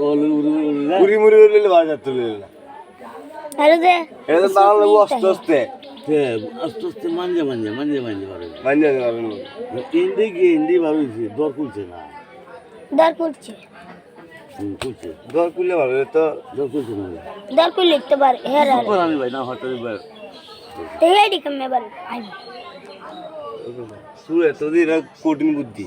উড়ি মুড়ি উড়লে বাজার তুলে আরে যে এটা তো লাগবো আস্তে আস্তে আস্তে আস্তে মাঞ্জে মাঞ্জে মাঞ্জে মাঞ্জে পারে মান্য যাবেন ইন্দি গিয়ে ইন্দি ভাবিছি দর খুলছে না দর হুম, খুলছে দর ভালো এ তো দর খুলছে না দর করে লিখতে পারে হ্যাঁ আমি ভাই না হঠাৎ এবার তেহাই দিকে মে বল আই এতদিন এক কঠিন বুদ্ধি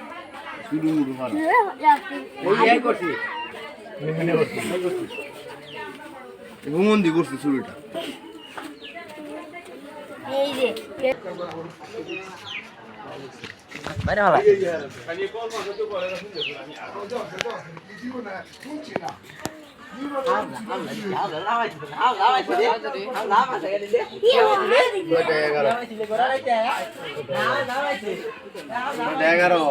ঘুমন্দি করছে যে এগারো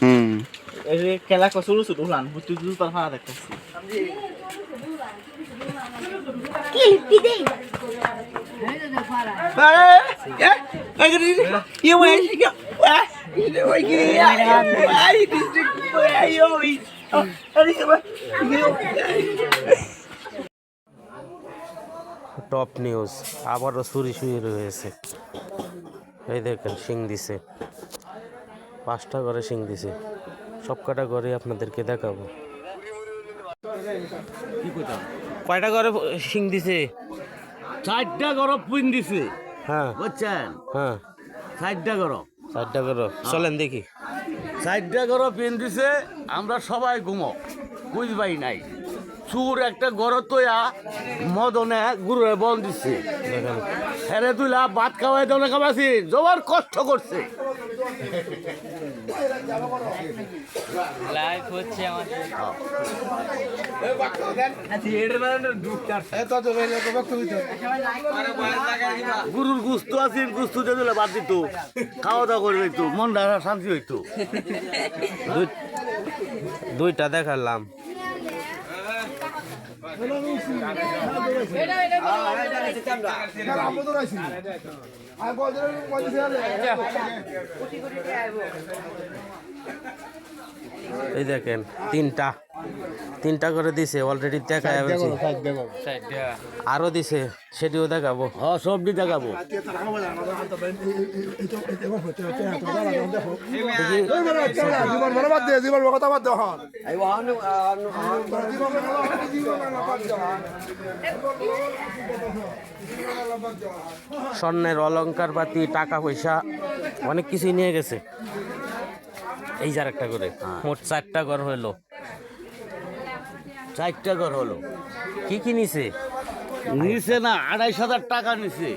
হুম এই যে খেলা কত শুরু শুরু হলাম বুঝতে বুঝতে তার ফাঁকা দেখতেছি কি লিপি দেই টপ নিউজ আবারও চুরি শুরু হয়েছে এই দেখেন শিং দিছে পাঁচটা ঘরে শিং দিছে। সব কটা ঘরে আপনাদেরকে দেখাবো। কয়টা ঘরে শিং দিছে? চারটা গরম পিন দিছে। হ্যাঁ। বুঝছেন? হ্যাঁ। চারটা গরম চারটা ঘর চলেন দেখি। চারটা গরম পিন দিছে আমরা সবাই ঘুমো। বুঝবাই নাই। চুর একটা গড় তোয়া মদনে গুরুরে বন দিচ্ছে হেরে তুইলা ভাত খাওয়াই দনে খাওয়াছি জবার কষ্ট করছে। গুরুর গুস্ত আছে গুস্ত যে দিলে বাদ দিত। খাওয়া দাওয়া করে দিত মনটা শান্তি হইতো। দুই দুইটা দেখালাম। এই দেখেন তিনটা। তিনটা করে দিছে অলরেডি দেখা যাচ্ছে আরও দিছে সেটিও দেখাবো। হ্যাঁ সবজি দেখাবো। স্বর্ণের অলংকার পাতি টাকা পয়সা অনেক কিছুই নিয়ে গেছে। এই যার একটা করে মোট চারটা ঘর হইল। চারটা ঘর হলো। কি কি নিছে? নিছে না আড়াইশ হাজার টাকা নিছে।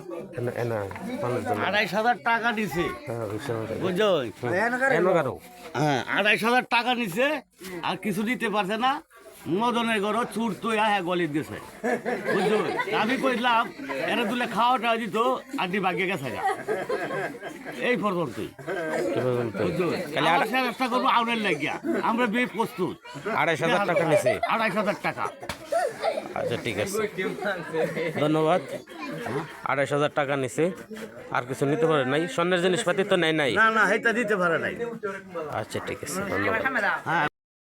আড়াইশ হাজার টাকা নিছে। হ্যাঁ, বুঝছ হ্যাঁ আড়াইশ হাজার টাকা নিছে আর কিছু দিতে পারছে না। মদনের ঘর চুর তো হ্যাঁ গলিত গেছে। বুঝছ? আমি কইলাম এরা দুলে খাওয়াটা দিত আর দি ভাগ্যে গেছে গা। এই পর্যন্তই কি পর্যন্ত? বুঝছ? খালি আমরা চেষ্টা করব আউনের লাগিয়া। আমরা বে প্রস্তুত। আড়াইশ হাজার টাকা নিছে। আড়াইশ হাজার টাকা। আচ্ছা ঠিক আছে। ধন্যবাদ। আড়াইশ হাজার টাকা নিছে। আর কিছু নিতে পারে নাই? স্বর্ণের জিনিসপাতি তো নেই নাই। না না এটা দিতে পারে নাই। আচ্ছা ঠিক আছে ধন্যবাদ। হ্যাঁ